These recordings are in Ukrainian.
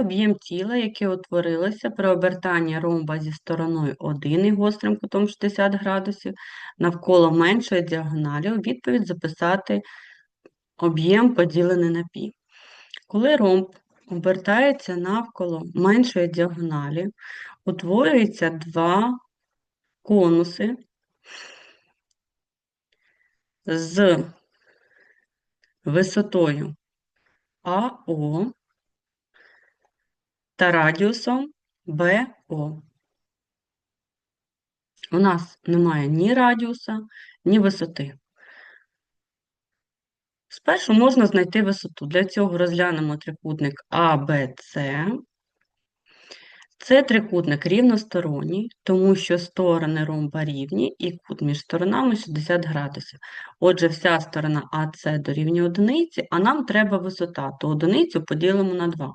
об'єм тіла, яке утворилося при обертанні ромба зі стороною 1 і гострим кутом 60 градусів навколо меншої діагоналі, у відповідь записати об'єм поділений на пі. Коли ромб обертається навколо меншої діагоналі, утворюються два конуси з висотою АО та радіусом БО. У нас немає ні радіуса, ні висоти. Спершу можна знайти висоту. Для цього розглянемо трикутник АБЦ. Це трикутник рівносторонній, тому що сторони ромба рівні і кут між сторонами 60 градусів. Отже, вся сторона АС дорівнює одиниці, а нам треба висота, то одиницю поділимо на 2.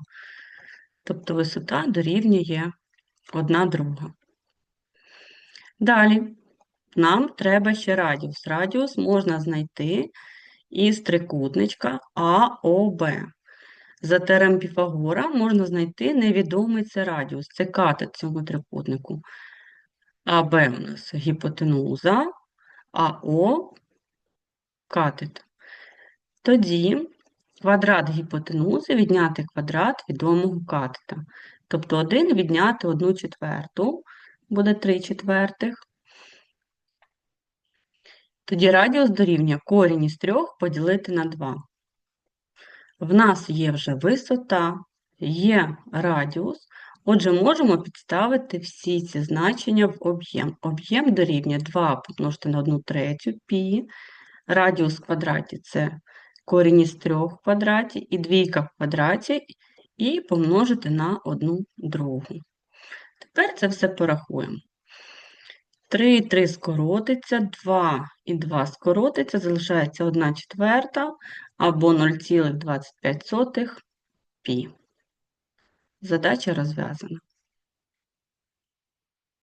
Тобто висота дорівнює 1 друга. Далі нам треба ще радіус. Радіус можна знайти із трикутничка АОБ. За терем Піфагора можна знайти невідомий це радіус. Це катет цьому трикутнику. АБ у нас гіпотенуза, АО катет. Тоді квадрат гіпотенузи відняти квадрат відомого катета. Тобто 1 відняти 1 четверту, буде 3 четвертих. Тоді радіус дорівнює корінь із 3 поділити на 2. В нас є вже висота, є радіус, отже, можемо підставити всі ці значення в об'єм. Об'єм дорівнює 2 помножити на 1 третю пі, радіус в квадраті це корінь із 3 в квадраті, і двійка в квадраті, і помножити на 1 другу. Тепер це все порахуємо. 3 і 3 скоротиться, 2 і 2 скоротиться, залишається 1 четверта або 0,25 пі. Задача розв'язана.